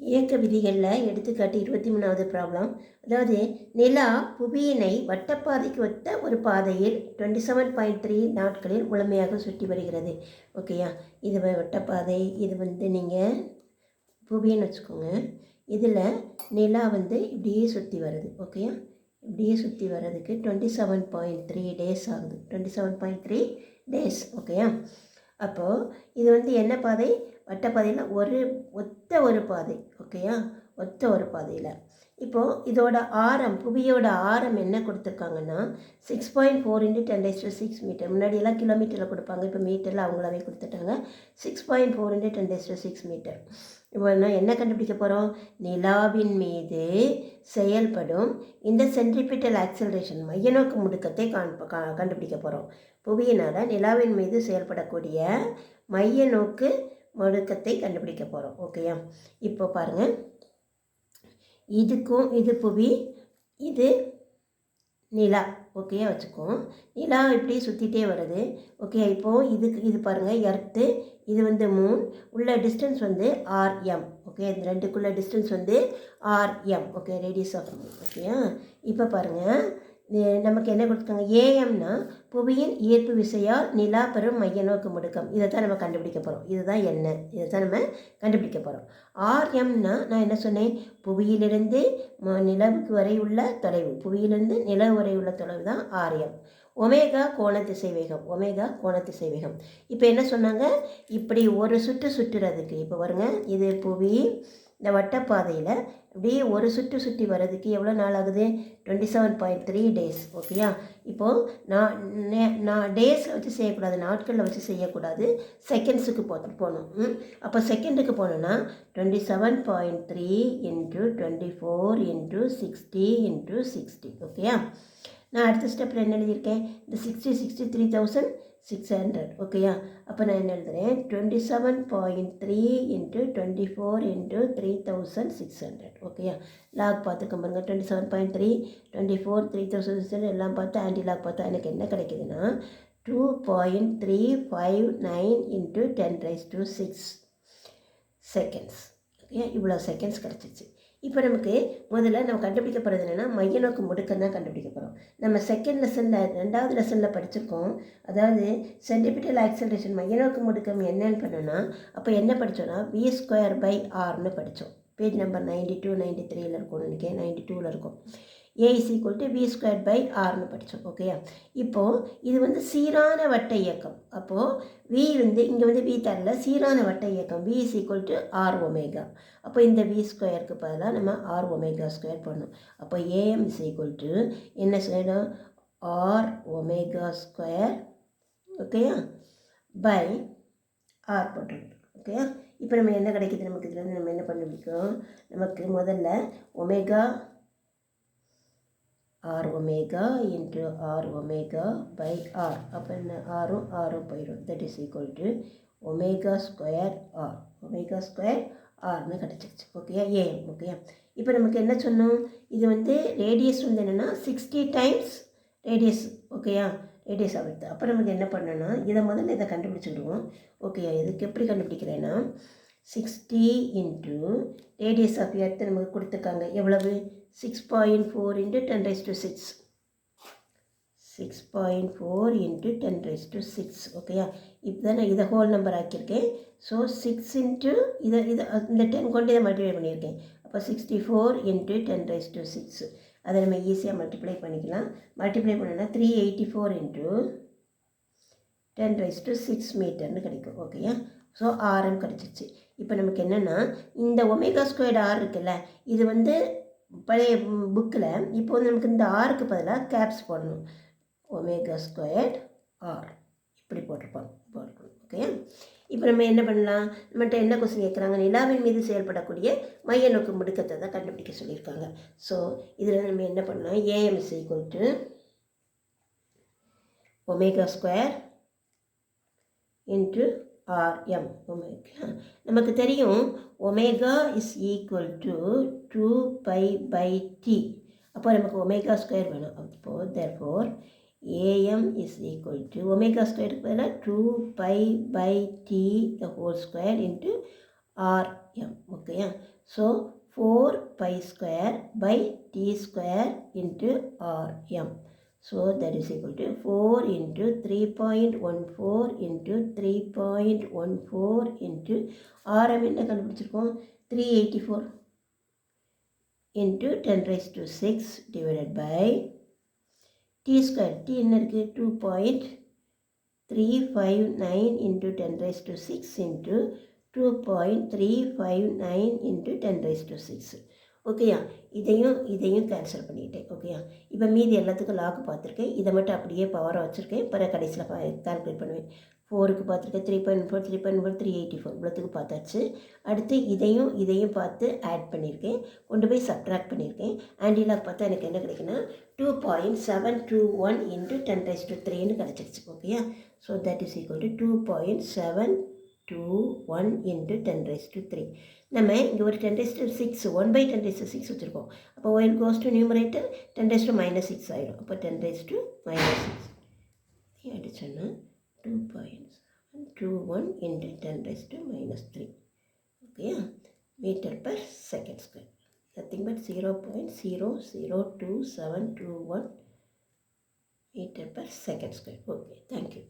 இயக்க விதிகளில் எடுத்துக்காட்டு இருபத்தி மூணாவது ப்ராப்ளம் அதாவது நிலா புவியினை வட்டப்பாதைக்கு ஒத்த ஒரு பாதையில் டுவெண்ட்டி செவன் பாயிண்ட் த்ரீ நாட்களில் முழுமையாக சுற்றி வருகிறது. ஓகேயா இது வ- வட்டப்பாதை இது வந்து நீங்கள் புவின்னு வச்சுக்கோங்க. இதில் நிலா வந்து இப்படியே சுற்றி வருது. ஓகேயா இப்படியே சுற்றி வர்றதுக்கு twenty seven point three days ஆகுது. Twenty seven point three days ஓகேயா அப்போது இது வந்து என்ன பாதை? வட்டப்பாதையில் ஒரு ஒத்த ஒரு பாதை ஓகேயா ஒத்த ஒரு பாதையில். இப்போது இதோட ஆரம் புவியோட ஆரம் என்ன கொடுத்துருக்காங்கன்னா six point four into ten days six metre முன்னாடியெல்லாம் கிலோமீட்டரில் கொடுப்பாங்க இப்போ மீட்டரில் அவங்களாவே கொடுத்துட்டாங்க. Six point four into ten days six metre இப்போ நான் என்ன கண்டுபிடிக்க போகிறோம் நிலாவின் மீது செயல்படும் இந்த சென்ட்ரிபிட்டல் ஆக்சலரேஷன் மையநோக்கு முடுக்கத்தை காண்ப கா கண்டுபிடிக்க போகிறோம் புவியினால் நிலாவின் மீது செயல்படக்கூடிய மைய நோக்கு முடுக்கத்தை கண்டுபிடிக்க போகிறோம் ஓகேயா இப்போ பாருங்கள் இதுக்கும் இது புவி இது நிலா. ஓகேயா வச்சுக்கோம் நிலா இப்படி சுற்றிட்டே வருது. ஓகே இப்போது இதுக்கு இது பாருங்கள் எர்த்து இது வந்து மூன் உள்ள டிஸ்டன்ஸ் வந்து ஆர்எம் ஓகே இந்த ரெண்டுக்குள்ள டிஸ்டன்ஸ் வந்து RM okay radius of moon ஓகேயா இப்போ பாருங்கள் நமக்கு என்ன கொடுத்துருக்காங்க? ஏஎம்னா புவியின் ஈர்ப்பு விசையால் நிலா பெறும் மைய நோக்கு முடுக்கம். இதை தான் நம்ம கண்டுபிடிக்க போகிறோம் இதுதான் என்ன? இதை தான் நம்ம கண்டுபிடிக்க போகிறோம் ஆர்எம்னா நான் என்ன சொன்னேன்? புவியிலிருந்து ம- நிலவுக்கு வரை உள்ள தொலைவு. புவியிலிருந்து நிலவு வரை உள்ள தொலைவு தான் ஆர்எம். ஒமேகா கோண திசைவேகம். ஒமேகா கோண திசைவேகம். இப்போ என்ன சொன்னாங்க? இப்படி ஒரு சுற்று சுற்றுறதுக்கு இப்போ வருங்க இது புவி இந்த வட்டப்பாதையில் அப்படியே ஒரு சுற்று சுற்றி வர்றதுக்கு எவ்வளோ நாள் ஆகுது? Twenty seven point three days ஓகேயா இப்போது நான் நான் டேஸில் வச்சு செய்யக்கூடாது நாட்களில் வச்சு செய்யக்கூடாது. செகண்ட்ஸுக்கு போ போகணும். ம்? அப்போ செகண்டுக்கு போனோன்னா twenty seven point three into twenty four into sixty into sixty ஓகேயா நான் அடுத்த ஸ்டெப்பில் என்ன எழுதியிருக்கேன்? இந்த sixty sixty three thousand six hundred ஓகேயா அப்போ நான் என்ன எழுதுறேன்? Twenty seven point three into twenty four into three thousand six hundred ஓகேயா லாக் பார்த்துக்க பாருங்க twenty seven point three twenty four three thousand six hundred எல்லாம் பார்த்து ஆன்டி லாக் பார்த்தா எனக்கு என்ன கிடைக்குதுன்னா two point three five nine into ten raise to six seconds okay இவ்வளோ செகண்ட்ஸ் கிடச்சிச்சு இப்போ நமக்கு முதல்ல நம்ம கண்டுபிடிக்க போகிறது என்னென்னா மைய நோக்கு முடுக்கம் தான் கண்டுபிடிக்க போகிறோம் நம்ம செகண்ட் லெசனில் ரெண்டாவது லெசனில் படிச்சிருக்கோம். அதாவது சென்டிபிட்டல் ஆக்சலரேஷன் மைய நோக்கு முடுக்கம் என்னன்னு பண்ணோன்னா அப்போ என்ன படித்தோன்னா வி ஸ்கொயர் பை ஆர்னு படித்தோம் page number ninety two ninety த்ரீயில் இருக்கும். நினைக்கிறேன் நைன்டி டூவில் இருக்கும் A is equal to V square by ஆர்னு படித்தோம் ஓகேயா இப்போது இது வந்து சீரான வட்ட இயக்கம். அப்போது வி வந்து இங்கே வந்து வி தரல. சீரான வட்ட இயக்கம். V is equal to R omega. அப்போ இந்த வி ஸ்கொயருக்கு பதிலாக நம்ம ஆர் ஒமேகா ஸ்கொயர் பண்ணணும் அப்போ ஏஎம் இஸ் ஈக்குவல் டு என்ன செய்யணும் ஆர் ஒமேகா ஸ்கொயர் ஓகேயா பை ஆர் போட்டுருக்கோம் ஓகேயா இப்போ நம்ம என்ன கிடைக்குது நமக்கு? இதில் நம்ம என்ன பண்ணிருக்கோம் நமக்கு முதல்ல omega R omega into R omega by R. அப்போ என்ன? ஆரும் ஆரும் போயிடும் that is equal to omega square R. Omega square ஆர்னு கிடச்சிருச்சு ஓகேயா ஏஎம் ஓகேயா இப்போ நமக்கு என்ன சொன்னோம்? இது வந்து ரேடியஸ் வந்து என்னென்னா சிக்ஸ்டி டைம்ஸ் ரேடியஸ் ஓகேயா ரேடியஸ் ஆகுது அப்போ நமக்கு என்ன பண்ணணும்னா இதை முதல்ல இதை கண்டுபிடிச்சிடுவோம். ஓகேயா இதுக்கு எப்படி கண்டுபிடிக்கிறேன்னா sixty into radius of earth நமக்கு கொடுத்துருக்காங்க. எவ்வளவு? Six point four into ten raise to six six point four into ten raise to six ஓகேயா இப்போ தான் நான் இதை ஹோல் நம்பர் ஆக்கியிருக்கேன். ஸோ சிக்ஸ் இன்ட்டு இதை இதை இந்த டென் கொண்டு இதை மல்டிப்ளை பண்ணியிருக்கேன். அப்போ sixty four into ten raise to six அதை நம்ம ஈஸியாக மல்டிப்ளை பண்ணிக்கலாம். மல்டிப்ளை பண்ணோன்னா three eighty four into ten raise to six மீட்டர்னு கிடைக்கும் ஓகேயா ஸோ ஆர்எம் கிடச்சிருச்சு. இப்போ நமக்கு என்னென்னா இந்த ஒமேகா ஸ்கொயர்டு ஆர் இருக்குல்ல இது வந்து பழைய புக்கில் இப்போ வந்து நமக்கு இந்த ஆருக்கு பதிலாக கேப்ஸ் போடணும். ஒமேகா ஸ்கொயர்ட் ஆர் இப்படி போட்டிருப்பாங்க போட்டிருக்கோம். ஓகே? இப்போ நம்ம என்ன பண்ணலாம்? நம்மகிட்ட என்ன கொஸ்டின் கேட்குறாங்க நிலாவின் மீது செயல்படக்கூடிய மைய நோக்கு முடுக்கத்தை தான் கண்டுபிடிக்க சொல்லியிருக்காங்க. ஸோ இதில் நம்ம என்ன பண்ணலாம்? AMS is omega square into RM omega நமக்கு தெரியும் omega is equal to two pi by T அப்போ நமக்கு ஒமேகா ஸ்கொயர் வேணும். அப்போது therefore AM is equal to omega ஸ்கொயருக்கு பதிலாக two pi by T the whole square into RM ஓகேயா so four pi square by T square into RM so that is equal to four into three point one four into three point one four into RM என்ன கண்டுபிடிச்சிருக்கோம்? Three eighty four into ten raise to six divided by T square T என்ன இருக்குது two point three five nine into ten raise to six into two point three five nine into ten raise to six ஓகேயா இதையும் இதையும் cancel பண்ணிட்டேன். ஓகேயா இப்போ மீதி எல்லாத்துக்கும் லாக்கு பார்த்துருக்கேன். இதை மட்டும் அப்படியே பவராக வச்சுருக்கேன். பிறகு கடைசியில் கால்குலேட் பண்ணுவேன். ஃபோருக்கு பார்த்துருக்கேன். Three point four three point four three eighty four இவ்வளோத்துக்கு பார்த்தாச்சு. அடுத்து இதையும் இதையும் பார்த்து ஆட் பண்ணியிருக்கேன். கொண்டு போய் சப்ட்ராக்ட் பண்ணியிருக்கேன். ஆண்டிலாக் பார்த்தா எனக்கு என்ன கிடைக்குன்னா two point seven two one into ten raise to த்ரீன்னு கிடச்சிருச்சு. ஓகேயா so that is equal to two point seven two one into ten raise to three நம்ம இங்கே ஒரு ten raise to six one by ten raise to six வச்சுருக்கோம். அப்போ when goes to numerator ten raise to minus six ஆயிடும். அப்போ ten raise to minus six அடிச்சோன்னா two point seven two one into ten raise to minus three ஓகேயா metre per second square nothing but zero point zero zero two seven two one metre per second square okay thank you